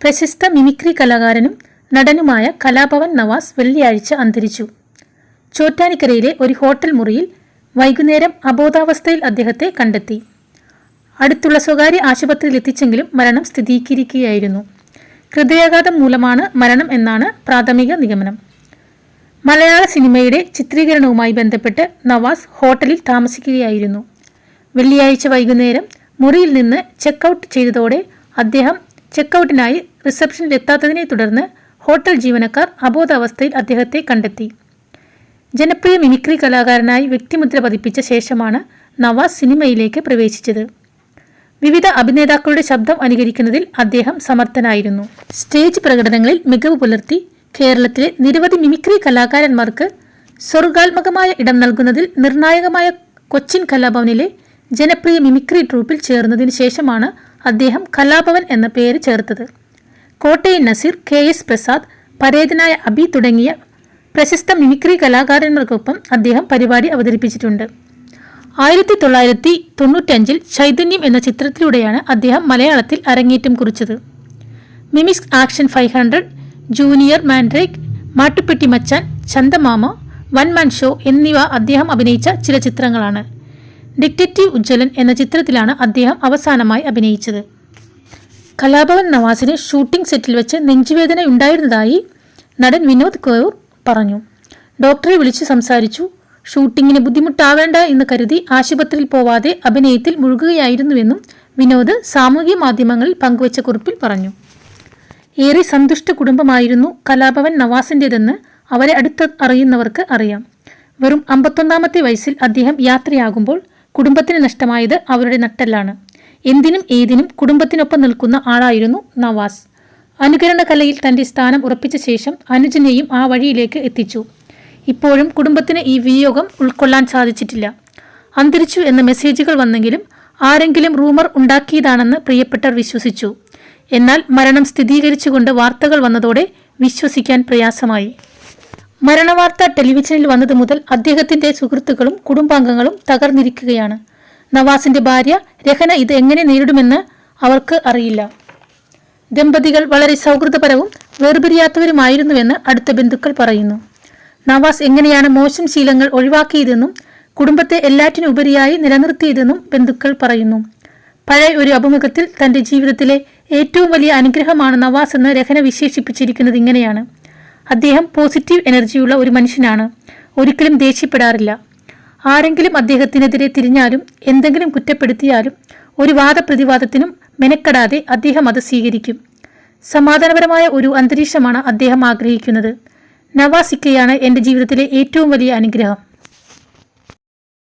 പ്രശസ്ത മിമിക്രി കലാകാരനും നടനുമായ കലാഭവൻ നവാസ് വെള്ളിയാഴ്ച അന്തരിച്ചു. ചോറ്റാനിക്കരയിലെ ഒരു ഹോട്ടൽ മുറിയിൽ വൈകുന്നേരം അബോധാവസ്ഥയിൽ അദ്ദേഹത്തെ കണ്ടെത്തി. അടുത്തുള്ള സ്വകാര്യ ആശുപത്രിയിൽ എത്തിച്ചെങ്കിലും മരണം സ്ഥിരീകരിക്കുകയായിരുന്നു. ഹൃദയാഘാതം മൂലമാണ് മരണം എന്നാണ് പ്രാഥമിക നിഗമനം. മലയാള സിനിമയുടെ ചിത്രീകരണവുമായി ബന്ധപ്പെട്ട് നവാസ് ഹോട്ടലിൽ താമസിക്കുകയായിരുന്നു. വെള്ളിയാഴ്ച വൈകുന്നേരം മുറിയിൽ നിന്ന് ചെക്കൗട്ട് ചെയ്തതോടെ അദ്ദേഹം ചെക്കൗട്ടിനായി റിസപ്ഷനിൽ എത്താത്തതിനെ തുടർന്ന് ഹോട്ടൽ ജീവനക്കാർ അബോധാവസ്ഥയിൽ അദ്ദേഹത്തെ കണ്ടെത്തി. ജനപ്രിയ മിമിക്രി കലാകാരനായി വ്യക്തിമുദ്ര പതിപ്പിച്ച ശേഷമാണ് നവാസ് സിനിമയിലേക്ക് പ്രവേശിച്ചത്. വിവിധ അഭിനേതാക്കളുടെ ശബ്ദം അനുകരിക്കുന്നതിൽ അദ്ദേഹം സമർത്ഥനായിരുന്നു. സ്റ്റേജ് പ്രകടനങ്ങളിൽ മികവ് പുലർത്തി കേരളത്തിലെ നിരവധി മിമിക്രി കലാകാരന്മാർക്ക് സ്വർഗാത്മകമായ ഇടം നൽകുന്നതിൽ നിർണായകമായ കൊച്ചിൻ കലാഭവനിലെ ജനപ്രിയ മിമിക്രി ട്രൂപ്പിൽ ചേർന്നതിന് ശേഷമാണ് അദ്ദേഹം കലാഭവൻ എന്ന പേര് ചേർത്തത്. കോട്ടയം നസീർ കെ എസ് പ്രസാദ് പരേതനായ അബി തുടങ്ങിയ പ്രശസ്ത മിമിക്രി കലാകാരന്മാർക്കൊപ്പം അദ്ദേഹം പരിപാടി അവതരിപ്പിച്ചിട്ടുണ്ട്. ആയിരത്തി തൊള്ളായിരത്തി തൊണ്ണൂറ്റഞ്ചിൽ ചൈതന്യം എന്ന ചിത്രത്തിലൂടെയാണ് അദ്ദേഹം മലയാളത്തിൽ അരങ്ങേറ്റം കുറിച്ചത്. Mimics action five hundred junior mandrake Mattupetti Machan Chandamama one man show എന്നിവ അദ്ദേഹം അഭിനയിച്ച ചില ചിത്രങ്ങളാണ്. ഡിക്റ്റേറ്റീവ് ഉജ്ജ്വലൻ എന്ന ചിത്രത്തിലാണ് അദ്ദേഹം അവസാനമായി അഭിനയിച്ചത്. കലാഭവൻ നവാസിന് ഷൂട്ടിംഗ് സെറ്റിൽ വെച്ച് നെഞ്ചുവേദന ഉണ്ടായിരുന്നതായി നടൻ വിനോദ് കൗർ പറഞ്ഞു. ഡോക്ടറെ വിളിച്ച് സംസാരിച്ചു. ഷൂട്ടിങ്ങിന് ബുദ്ധിമുട്ടാവേണ്ട എന്ന് കരുതി ആശുപത്രിയിൽ പോവാതെ അഭിനയത്തിൽ മുഴുകുകയായിരുന്നുവെന്നും വിനോദ് സാമൂഹ്യ മാധ്യമങ്ങളിൽ പങ്കുവച്ച കുറിപ്പിൽ പറഞ്ഞു. ഏറെ സന്തുഷ്ട കുടുംബമായിരുന്നു കലാഭവൻ നവാസിന്റെതെന്ന് അവരെ അടുത്ത് അറിയുന്നവർക്ക് അറിയാം. വെറും അമ്പത്തൊന്നാമത്തെ വയസ്സിൽ അദ്ദേഹം യാത്രയാകുമ്പോൾ കുടുംബത്തിന് നഷ്ടമായത് അവരുടെ നട്ടെല്ലാണ്. എന്തിനും ഏതിനും കുടുംബത്തിനൊപ്പം നിൽക്കുന്ന ആളായിരുന്നു നവാസ്. അനുകരണ കലയിൽ തന്റെ സ്ഥാനം ഉറപ്പിച്ച ശേഷം അനുജനെയും ആ വഴിയിലേക്ക് എത്തിച്ചു. ഇപ്പോഴും കുടുംബത്തിന് ഈ വിയോഗം ഉൾക്കൊള്ളാൻ സാധിച്ചിട്ടില്ല. അന്തരിച്ചു എന്ന മെസ്സേജുകൾ വന്നെങ്കിലും ആരെങ്കിലും റൂമർ ഉണ്ടാക്കിയതാണെന്ന് പ്രിയപ്പെട്ടർ വിശ്വസിച്ചു. എന്നാൽ മരണം സ്ഥിരീകരിച്ചുകൊണ്ട് വാർത്തകൾ വന്നതോടെ വിശ്വസിക്കാൻ പ്രയാസമായി. മരണവാർത്ത ടെലിവിഷനിൽ വന്നത് മുതൽ അദ്ദേഹത്തിന്റെ സുഹൃത്തുക്കളും കുടുംബാംഗങ്ങളും തകർന്നിരിക്കുകയാണ്. നവാസിന്റെ ഭാര്യ രഹന ഇത് എങ്ങനെ നേരിടുമെന്ന് അവർക്ക് അറിയില്ല. ദമ്പതികൾ വളരെ സൗഹൃദപരവും വേർപിരിയാത്തവരുമായിരുന്നുവെന്ന് അടുത്ത ബന്ധുക്കൾ പറയുന്നു. നവാസ് എങ്ങനെയാണ് മോശം ശീലങ്ങൾ ഒഴിവാക്കിയതെന്നും കുടുംബത്തെ എല്ലാറ്റിനും ഉപരിയായി നിലനിർത്തിയതെന്നും ബന്ധുക്കൾ പറയുന്നു. പഴയ ഒരു അഭിമുഖത്തിൽ തന്റെ ജീവിതത്തിലെ ഏറ്റവും വലിയ അനുഗ്രഹമാണ് നവാസ് എന്ന് രഹന വിശേഷിപ്പിച്ചിരിക്കുന്നത് ഇങ്ങനെയാണ്. അദ്ദേഹം പോസിറ്റീവ് എനർജിയുള്ള ഒരു മനുഷ്യനാണ്. ഒരിക്കലും ദേഷ്യപ്പെടാറില്ല. ആരെങ്കിലും അദ്ദേഹത്തിനെതിരെ തിരിഞ്ഞാലും എന്തെങ്കിലും കുറ്റപ്പെടുത്തിയാലും ഒരു വാദപ്രതിവാദത്തിനും മെനക്കെടാതെ അദ്ദേഹം അത് സ്വീകരിക്കും. സമാധാനപരമായ ഒരു അന്തരീക്ഷമാണ് അദ്ദേഹം ആഗ്രഹിക്കുന്നത്. നവാസിക്കയാണ് എന്റെ ജീവിതത്തിലെ ഏറ്റവും വലിയ അനുഗ്രഹം.